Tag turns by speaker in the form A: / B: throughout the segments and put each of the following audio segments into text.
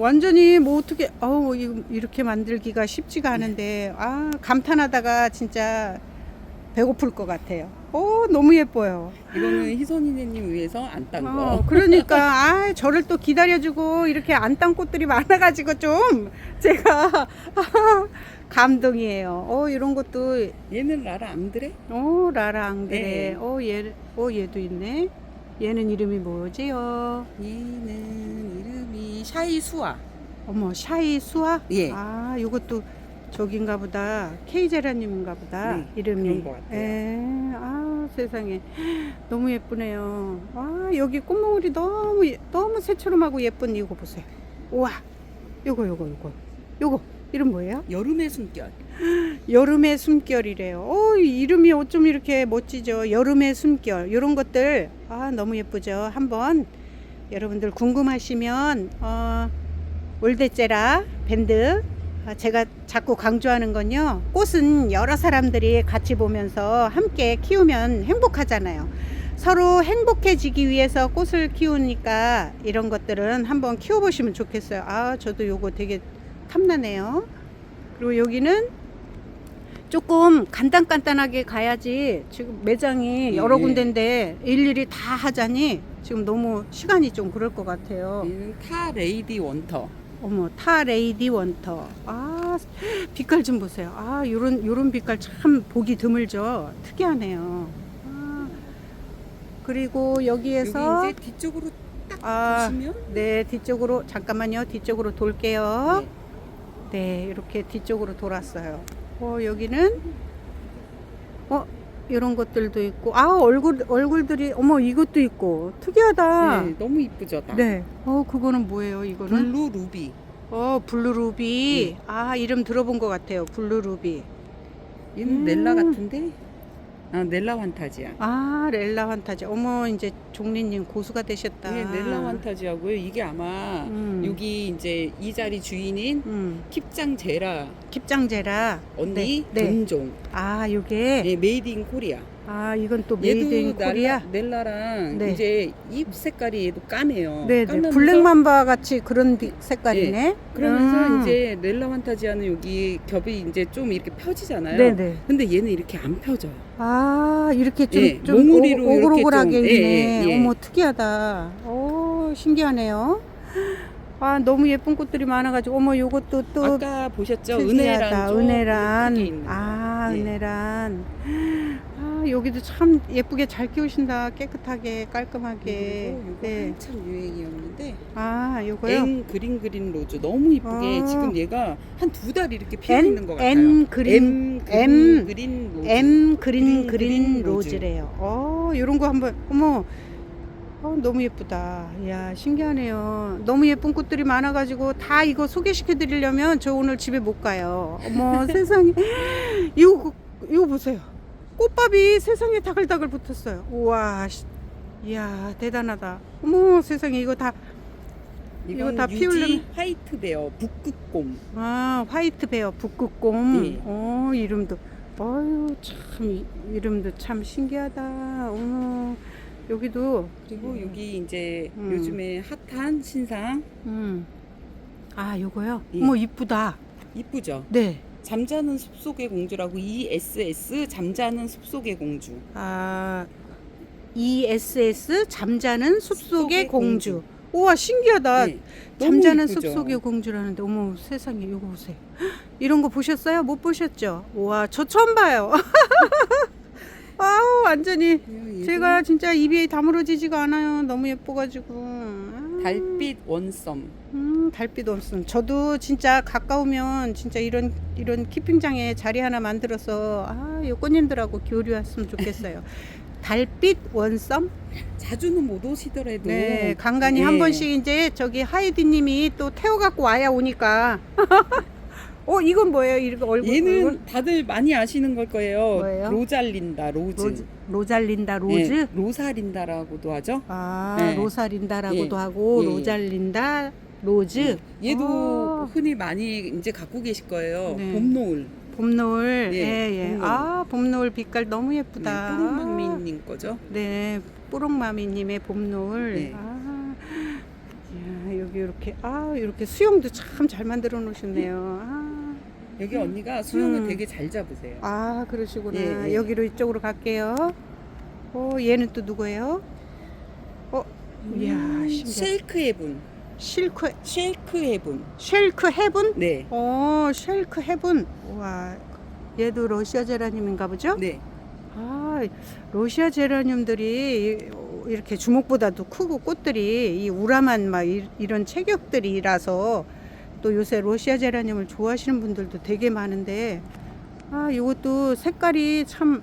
A: 완전히 뭐 어떻게 어우 이렇게 만들기가 쉽지가 않은데 아 감탄하다가 진짜 배고플 것 같아요. 오 너무 예뻐요.
B: 이거는 희선이네님 위해서 안 딴 거.
A: 어, 그러니까 아 저를 또 기다려주고 이렇게 안 딴 꽃들이 많아가지고 좀 제가 감동이에요. 어 이런 것도
B: 얘는 라라 앙드레?
A: 오 라라 앙드레.
B: 네.
A: 어 얘 어 얘도 있네. 얘는 이름이 뭐지요?
B: 얘는 이름이 샤이 수아.
A: 어머 샤이 수아?
B: 예.
A: 아 이것도 저긴가 보다 케이제라님인가 보다
B: 네,
A: 이름이.
B: 그런 것 같아요.
A: 예. 아 세상에 너무 예쁘네요. 아 여기 꽃몽울이 너무 예- 너무 새초롬하고 예쁜 이거 보세요. 우와 요거 요거 요거 요거 이름 뭐예요?
B: 여름의 숨결.
A: 여름의 숨결이래요. 어, 이 이름이 어쩜 이렇게 멋지죠? 여름의 숨결. 이런 것들 아, 너무 예쁘죠? 한번 여러분들 궁금하시면 어, 올데제라 밴드 아, 제가 자꾸 강조하는 건요. 꽃은 여러 사람들이 같이 보면서 함께 키우면 행복하잖아요. 서로 행복해지기 위해서 꽃을 키우니까 이런 것들은 한번 키워보시면 좋겠어요. 아, 저도 요거 되게 탐나네요. 그리고 여기는 조금 간단간단하게 가야지 지금 매장이
B: 예,
A: 여러
B: 예.
A: 군데인데 일일이 다 하자니 지금 너무 시간이 좀 그럴 것 같아요.
B: 얘는 타 레이디 원터.
A: 어머 타 레이디 원터 아 빛깔 좀 보세요. 아 요런 요런 빛깔 참 보기 드물죠. 특이하네요. 아, 그리고 여기에서
B: 여기 이제 뒤쪽으로 딱
A: 아,
B: 보시면
A: 네 뒤쪽으로 잠깐만요 뒤쪽으로 돌게요. 네, 이렇게 뒤쪽으로 돌았어요. 어, 여기는 어, 이런 것들도 있고 아, 얼굴 얼굴들이 어머, 이것도 있고 특이하다.
B: 네, 너무 이쁘죠. 다.
A: 네. 어, 그거는 뭐예요? 이거는
B: 블루 루비.
A: 어, 블루 루비.
B: 네.
A: 아, 이름 들어본 것 같아요. 블루 루비.
B: 얘는
A: 음.
B: 넬라 같은데. 아 넬라 환타지야.
A: 아, 렐라 환타지. 어머, 이제 종리님 고수가 되셨다.
B: 네, 넬라 환타지하고요. 이게 아마
A: 음.
B: 여기 이제 이 자리 주인인
A: 음,
B: 킵장 제라
A: 킵장제라.
B: 언니
A: 네, 네.
B: 본종.
A: 아, 요게
B: 네, 메이드 인 코리아.
A: 아, 이건 또 메이드 인 코리아.
B: 넬라, 넬라랑
A: 네.
B: 이제 잎 색깔이 얘도 까매요.
A: 네, 네.
B: 까면서
A: 블랙맘바 같이 그런 빛 색깔이네.
B: 그러면서
A: 음.
B: 이제 넬라 환타지아는 여기 겹이 이제 좀 이렇게 펴지잖아요.
A: 네, 네.
B: 근데 얘는 이렇게 안 펴져요.
A: 아, 이렇게 좀,
B: 예,
A: 좀
B: 몽우리로
A: 오- 오글오글하게
B: 좀,
A: 있네.
B: 예, 예, 예.
A: 어머, 특이하다. 오, 신기하네요. 아, 너무 예쁜 꽃들이 많아가지고, 어머, 요것도 또
B: 아까 보셨죠?
A: 특이하다.
B: 은혜란 쪽
A: 은혜란. 아,
B: 네.
A: 은혜란. 아, 여기도 참 예쁘게 잘 키우신다. 깨끗하게, 깔끔하게.
B: 그리고 요거
A: 네.
B: 한참 유행이었는데
A: 아, 요거요.
B: 엔 그린 그린 로즈 너무 이쁘게
A: 아.
B: 지금 얘가 한 두 달 이렇게 피어
A: N-
B: 있는 것 같아요.
A: N 그린-
B: M
A: M-
B: 그린 그린 로즈.
A: M 그린
B: 그린,
A: 그린
B: 그린 로즈.
A: 로즈래요. 어, 요런 거 한번 어머. 어, 너무 예쁘다. 이야, 신기하네요. 너무 예쁜 꽃들이 많아가지고 다 이거 소개시켜 드리려면 저 오늘 집에 못 가요. 어머, 세상에. 이거, 이거 보세요. 꽃밥이 세상에 다글다글 붙었어요. 우와, 씨. 이야, 대단하다. 어머, 세상에 이거 다, 이거 다
B: 유지
A: 피우려면-
B: 화이트 베어 북극곰.
A: 아, 화이트 베어 북극곰.
B: 네.
A: 어, 이름도. 어유 참, 이- 이름도 참 신기하다. 어머, 여기도.
B: 그리고 여기 이제
A: 음.
B: 요즘에 핫한 신상
A: 음. 아, 요거요?
B: 예.
A: 어머, 이쁘다.
B: 이쁘죠?
A: 네.
B: 잠자는 숲속의 공주라고 ESS 잠자는 숲속의 공주.
A: 아, ESS 잠자는 숲속의
B: 숲속의
A: 공주.
B: 공주.
A: 우와, 신기하다.
B: 네, 너무
A: 잠자는
B: 이쁘죠?
A: 숲속의 공주라는데, 어머, 세상에, 이거 보세요. 헉, 이런 거 보셨어요? 못 보셨죠? 우와, 저 처음 봐요. 아우, 완전히.
B: 얘도
A: 제가 진짜 입이 다물어지지가 않아요. 너무 예뻐가지고. 아,
B: 달빛 원썸.
A: 음, 달빛 없음. 저도 진짜 가까우면 진짜 이런 이런 키핑장에 자리 하나 만들어서 아, 요 꽃님들하고 교류했으면 좋겠어요. 달빛 원썸?
B: 자주는 못 오시더라도
A: 네, 간간히
B: 예.
A: 한 번씩 이제 저기 하이디님이 또 태워 갖고 와야 오니까. 어, 이건 뭐예요? 이렇게 얼굴
B: 얘는
A: 얼굴?
B: 다들 많이 아시는 걸 거예요.
A: 뭐예요?
B: 로잘린다 로즈.
A: 로즈, 로잘린다 로즈.
B: 네, 로사린다라고도 하죠.
A: 아,
B: 네.
A: 로사린다라고도
B: 예.
A: 하고
B: 예, 예.
A: 로잘린다 로즈.
B: 얘도
A: 아.
B: 흔히 많이 이제 갖고 계실 거예요.
A: 네.
B: 봄 노을.
A: 봄 노을.
B: 예,
A: 예, 예.
B: 봄 노을.
A: 아, 봄 노을 빛깔 너무 예쁘다.
B: 네, 푸른망미님 거죠.
A: 네, 뽀록마미님의 봄 노을.
B: 네.
A: 아, 이야, 여기 이렇게 아 이렇게 수영도 참 잘 만들어 놓으셨네요. 아,
B: 여기 언니가 수영을
A: 음.
B: 되게 잘 잡으세요.
A: 아 그러시구나.
B: 예, 예.
A: 여기로 이쪽으로 갈게요. 어 얘는 또 누구예요? 어 이야
B: 음,
A: 신기하다.
B: 쉐이크 헤븐.
A: 실크
B: 쉐이크 헤븐.
A: 쉘크 헤븐?
B: 네.
A: 어 쉘크 헤븐. 와 얘도 러시아 제라늄인가 보죠?
B: 네.
A: 아, 러시아 제라늄들이 이렇게 주먹보다도 크고 꽃들이 이 우람한 막 이- 이런 체격들이라서 또 요새 러시아 제라늄을 좋아하시는 분들도 되게 많은데 아, 이것도 색깔이 참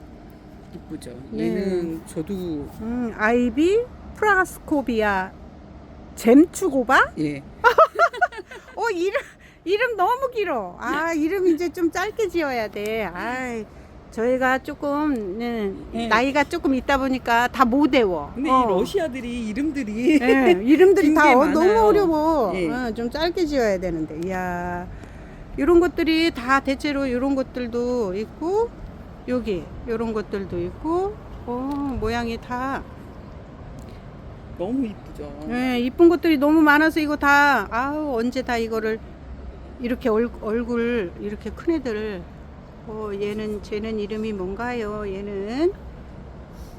B: 이쁘죠.
A: 네.
B: 얘는 저도
A: 음, 아이비 프라스코비아 잼추고바?
B: 예.
A: 어, 이름 이름 너무 길어. 아, 이름 이제 좀 짧게 지어야 돼. 아, 저희가 조금 네,
B: 네.
A: 나이가 조금 있다 보니까 다 못 외워.
B: 근데
A: 어.
B: 이 러시아들이 이름들이
A: 예, 이름들이
B: 긴
A: 다
B: 게
A: 어-
B: 많아요.
A: 너무 어려워.
B: 예.
A: 어, 좀 짧게 지어야 되는데. 이야. 이런 것들이 다 대체로 이런 것들도 있고 여기 이런 것들도 있고 어, 모양이 다
B: 너무 이쁘죠.
A: 예, 이쁜 것들이 너무 많아서 이거 다 아우 언제 다 이거를 이렇게 얼, 얼굴 이렇게 큰 애들 어 얘는 쟤는 이름이 뭔가요? 얘는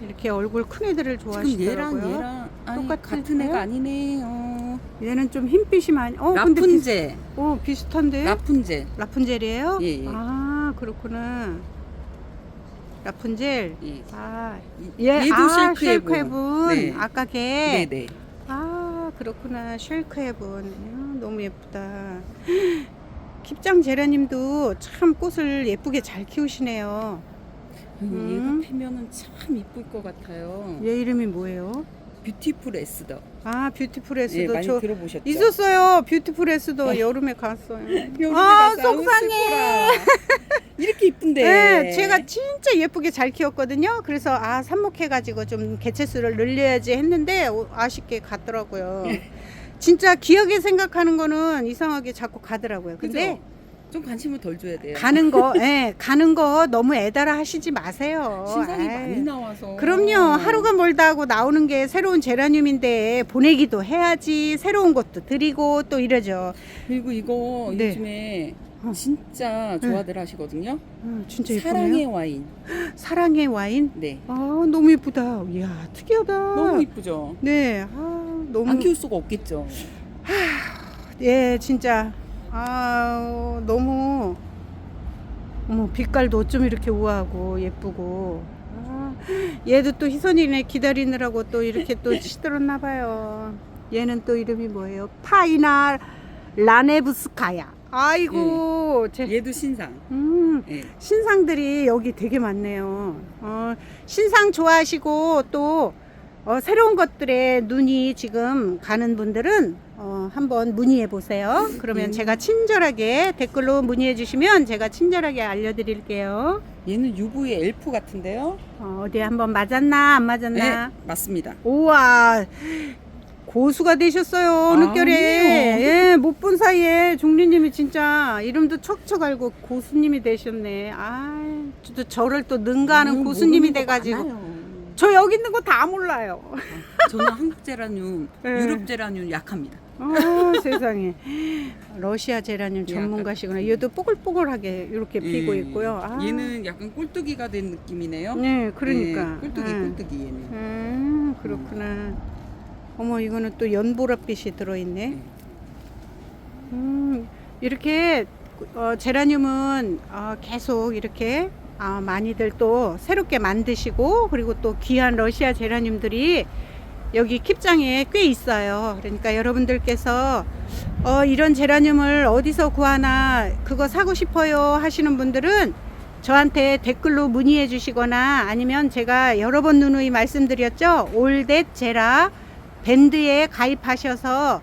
A: 이렇게 얼굴 큰 애들을
B: 지금
A: 좋아하시더라고요.
B: 얘랑 얘랑 아니,
A: 똑같은
B: 같은 애가? 아니네. 어.
A: 얘는 좀 흰빛이 많이. 어 근데 비,
B: 라푼젤.
A: 어 비슷한데?
B: 라푼젤.
A: 라푼젤이에요?
B: 예, 예.
A: 아 그렇구나. 라푼젤.
B: 예.
A: 아
B: 이-
A: 얘,
B: 얘도
A: 아,
B: 쉐이크 헤븐.
A: 쉘크헤븐.
B: 네.
A: 아까 걔.
B: 네, 네.
A: 아 그렇구나 쉘크헤븐 아, 너무 예쁘다 깁장 제라님도 참 꽃을 예쁘게 잘 키우시네요 음.
B: 얘가 피면은 참 이쁠 것 같아요.
A: 얘 이름이 뭐예요?
B: 뷰티풀 에스더.
A: 아 뷰티풀
B: 예,
A: 에스도
B: 많이
A: 저
B: 들어보셨죠?
A: 있었어요 뷰티풀 에스도
B: 네.
A: 여름에 갔어요
B: 여름에
A: 아,
B: 가서
A: 속상해.
B: 이렇게 이쁜데.
A: 네, 제가 진짜 예쁘게 잘 키웠거든요. 그래서 아 삽목해가지고 좀 개체수를 늘려야지 했는데 오, 아쉽게 갔더라고요. 진짜 기억에 생각하는 거는 이상하게 자꾸 가더라고요. 근데
B: 그죠? 좀 관심을 덜 줘야 돼요.
A: 가는 거, 예, 가는 거 너무 애달아 하시지 마세요.
B: 신상이
A: 아이.
B: 많이 나와서.
A: 그럼요. 하루가 멀다 하고 나오는 게 새로운 제라늄인데 보내기도 해야지 새로운 것도 드리고 또 이러죠.
B: 그리고 이거
A: 네.
B: 요즘에
A: 어.
B: 진짜 좋아들 하시거든요.
A: 음, 진짜 예쁘네요.
B: 사랑의 와인.
A: 사랑의 와인.
B: 네.
A: 아 너무 예쁘다. 이야 특이하다.
B: 너무 이쁘죠.
A: 네, 아, 너무
B: 안 키울 수가 없겠죠.
A: 예, 진짜 아 너무 어머 빛깔도 어쩜 이렇게 우아하고 예쁘고 아, 얘도 또 희선이네 기다리느라고 또 이렇게 또 시들었나 봐요. 얘는 또 이름이 뭐예요? 파이나 라네브스카야. 아이고, 제
B: 얘도 신상.
A: 음,
B: 예.
A: 신상들이 여기 되게 많네요. 어, 신상 좋아하시고 또 어, 새로운 것들에 눈이 지금 가는 분들은 어, 한번 문의해 보세요. 그러면
B: 음.
A: 제가 친절하게 댓글로 문의해 주시면 제가 친절하게 알려드릴게요.
B: 얘는 UV 엘프 같은데요.
A: 어, 어디 한번 맞았나 안 맞았나?
B: 네, 맞습니다.
A: 우와 고수가 되셨어요 늦결에
B: 아니에요.
A: 예, 못 본 사이에 종리님이 진짜 이름도 척척 알고 고수님이 되셨네 아 또 저를 또 능가하는
B: 음,
A: 고수님이
B: 모르는 거
A: 돼가지고
B: 많아요.
A: 저 여기 있는 거 다 몰라요
B: 저는 한국 제라늄,
A: 네.
B: 유럽 제라늄 약합니다.
A: 아 세상에 러시아 제라늄 전문가시구나 얘도 뽀글뽀글하게 이렇게 피고
B: 예.
A: 있고요 아,
B: 얘는 약간 꼴뚜기가 된 느낌이네요.
A: 네 그러니까
B: 예, 꼴뚜기,
A: 예.
B: 꼴뚜기 얘는.
A: 음 그렇구나 어머 이거는 또 연보랏빛이 들어있네
B: 예.
A: 음, 이렇게 어, 제라늄은 어, 계속 이렇게 아, 많이들 또 새롭게 만드시고 그리고 또 귀한 러시아 제라늄들이 여기 킵장에 꽤 있어요. 그러니까 여러분들께서 어, 이런 제라늄을 어디서 구하나 그거 사고 싶어요 하시는 분들은 저한테 댓글로 문의해 주시거나 아니면 제가 여러 번 누누이 말씀드렸죠. 올댓 제라 밴드에 가입하셔서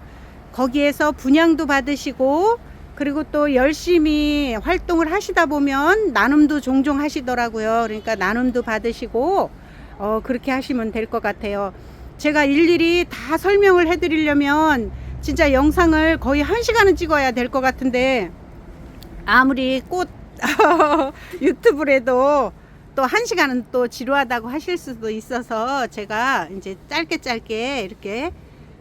A: 거기에서 분양도 받으시고 그리고 또 열심히 활동을 하시다 보면 나눔도 종종 하시더라고요. 그러니까 나눔도 받으시고 어, 그렇게 하시면 될 것 같아요. 제가 일일이 다 설명을 해드리려면 진짜 영상을 거의 한 시간은 찍어야 될 것 같은데 아무리 꽃 유튜브래도 또 한 시간은 또 지루하다고 하실 수도 있어서 제가 이제 짧게 짧게 이렇게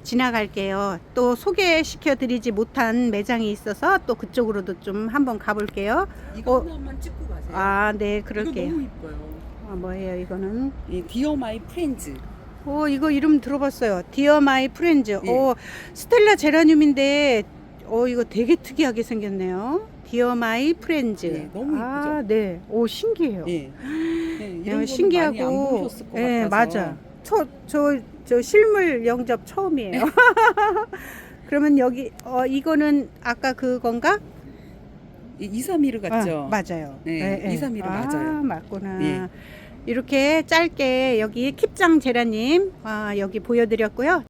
A: 지나갈게요. 또 소개시켜 드리지 못한 매장이 있어서 또 그쪽으로도 좀 한번 가볼게요.
B: 이거
A: 어.
B: 하나만 찍고 가세요.
A: 아, 네,
B: 이거
A: 그럴게요.
B: 너무 이뻐요.
A: 아, 뭐예요, 이거는?
B: 예, 디어 마이 프렌즈.
A: 오, 이거 이름 들어봤어요. 디어 마이 프렌즈.
B: 예.
A: 오, 스텔라 제라늄인데, 오, 이거 되게 특이하게 생겼네요. 디어 마이 프렌즈.
B: 네, 너무
A: 아, 네. 오, 신기해요.
B: 예. 네, 이런
A: 야,
B: 거는
A: 신기하고.
B: 많이 안 보셨을 것
A: 예,
B: 같아서.
A: 맞아. 저, 저, 저 실물 영접 처음이에요. 그러면 여기, 어, 이거는 아까 그건가?
B: 이 이사미르 같죠?
A: 아, 맞아요.
B: 네, 이삼일은
A: 아,
B: 맞아요.
A: 맞구나.
B: 예.
A: 이렇게 짧게 여기 킵장 제라님 아, 여기 보여드렸고요.